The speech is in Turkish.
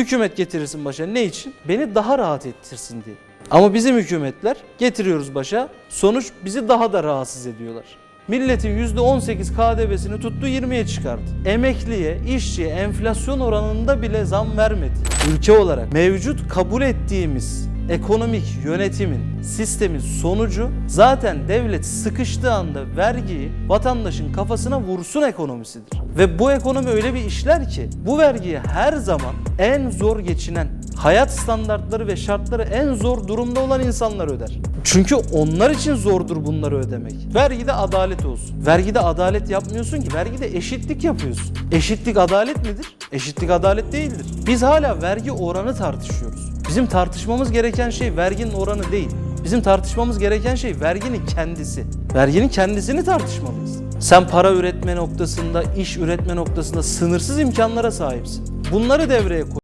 Hükümet getirirsin başa ne için? Beni daha rahat ettirsin diye. Ama bizim hükümetler getiriyoruz başa sonuç bizi daha da rahatsız ediyorlar. Milletin %18 KDV'sini tuttu 20'ye çıkardı. Emekliye, işçiye enflasyon oranında bile zam vermedi. Ülke olarak mevcut kabul ettiğimiz ekonomik yönetimin, sistemin sonucu zaten devlet sıkıştığı anda vergiyi vatandaşın kafasına vursun ekonomisidir. Ve bu ekonomi öyle bir işler ki bu vergiyi her zaman en zor geçinen, hayat standartları ve şartları en zor durumda olan insanlar öder. Çünkü onlar için zordur bunları ödemek. Vergide adalet olsun. Vergide adalet yapmıyorsun ki, vergide eşitlik yapıyorsun. Eşitlik adalet midir? Eşitlik adalet değildir. Biz hala vergi oranı tartışıyoruz. Bizim tartışmamız gereken şey verginin oranı değil. Bizim tartışmamız gereken şey verginin kendisi. Verginin kendisini tartışmalıyız. Sen para üretme noktasında, iş üretme noktasında sınırsız imkanlara sahipsin. Bunları devreye koy.